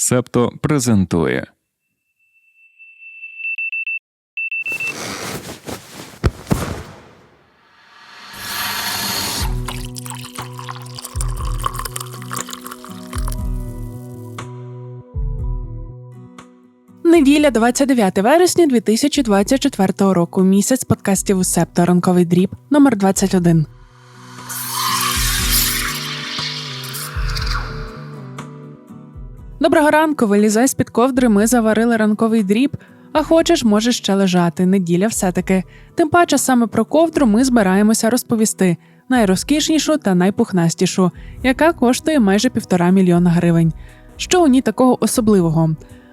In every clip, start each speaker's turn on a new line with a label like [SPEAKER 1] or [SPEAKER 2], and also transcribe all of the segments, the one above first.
[SPEAKER 1] Септо презентує.
[SPEAKER 2] Неділя, 29 вересня 2024 року. Місяць подкастів у Септо ранковий дріб номер 21. Доброго ранку, вилізай з-під ковдри. Ми заварили ранковий дріб. А хочеш, можеш ще лежати. Неділя все-таки. Тим паче саме про ковдру ми збираємося розповісти найрозкішнішу та найпухнастішу, яка коштує майже півтора мільйона гривень. Що у ній такого особливого?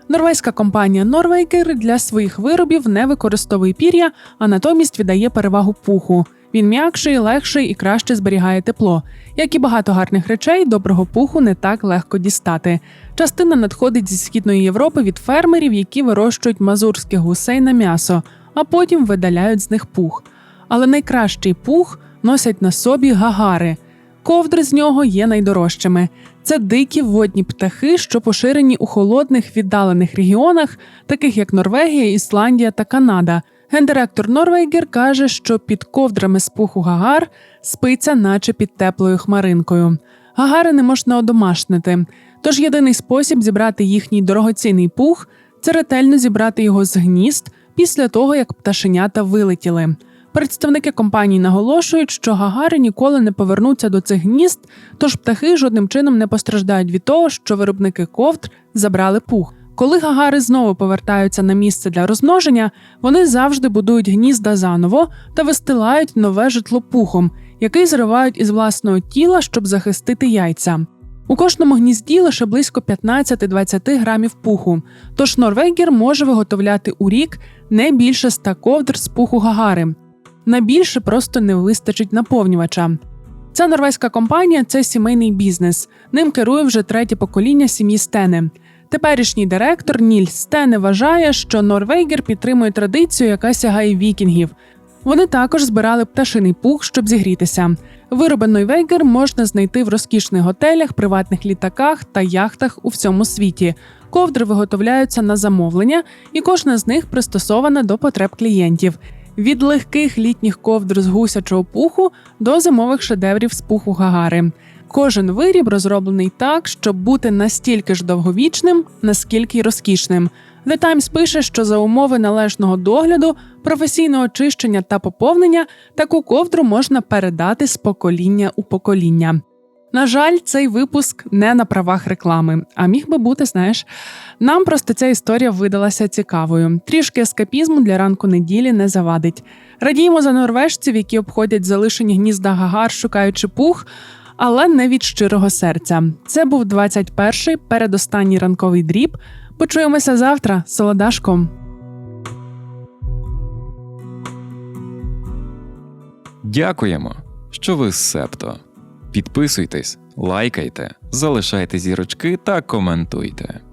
[SPEAKER 2] Норвезька компанія Norveiger для своїх виробів не використовує пір'я, а натомість віддає перевагу пуху. Він м'якший, легший і краще зберігає тепло. Як і багато гарних речей, доброго пуху не так легко дістати. Частина надходить зі східної Європи від фермерів, які вирощують мазурських гусей на м'ясо, а потім видаляють з них пух. Але найкращий пух носять на собі гагари. Ковдри з нього є найдорожчими. Це дикі водні птахи, що поширені у холодних віддалених регіонах, таких як Норвегія, Ісландія та Канада. Гендиректор Норвейгер каже, що під ковдрами з пуху гагар спиться, наче під теплою хмаринкою. Гагари не можна одомашнити, тож єдиний спосіб зібрати їхній дорогоцінний пух це ретельно зібрати його з гнізд після того, як пташенята вилетіли. Представники компанії наголошують, що гагари ніколи не повернуться до цих гнізд, тож птахи жодним чином не постраждають від того, що виробники ковдр забрали пух. Коли гагари знову повертаються на місце для розмноження, вони завжди будують гнізда заново та вистилають нове житло пухом, який зривають із власного тіла, щоб захистити яйця. У кожному гнізді лише близько 15-20 грамів пуху, тож Норвегір може виготовляти у рік не більше 100 ковдр з пуху гагари. На більше просто не вистачить наповнювача. Ця норвезька компанія це сімейний бізнес. Ним керує вже третє покоління сім'ї Стене. Теперішній директор Ніль Стене вважає, що Норвейгер підтримує традицію, яка сягає вікінгів. Вони також збирали пташиний пух, щоб зігрітися. Вироби Нойвейгер можна знайти в розкішних готелях, приватних літаках та яхтах у всьому світі. Ковдри виготовляються на замовлення, і кожна з них пристосована до потреб клієнтів. Від легких літніх ковдр з гусячого пуху до зимових шедеврів з пуху гагари. Кожен виріб розроблений так, щоб бути настільки ж довговічним, наскільки й розкішним. The Times пише, що за умови належного догляду, професійного очищення та поповнення таку ковдру можна передати з покоління у покоління. На жаль, цей випуск не на правах реклами, а міг би бути, знаєш. Нам просто ця історія видалася цікавою. Трішки ескапізму для ранку неділі не завадить. Радіємо за норвежців, які обходять залишені гнізда гагар, шукаючи пух, але не від щирого серця. Це був 21-й передостанній ранковий дріб. Почуємося завтра солодашком.
[SPEAKER 1] Дякуємо, що ви з Септо. Підписуйтесь, лайкайте, залишайте зірочки та коментуйте.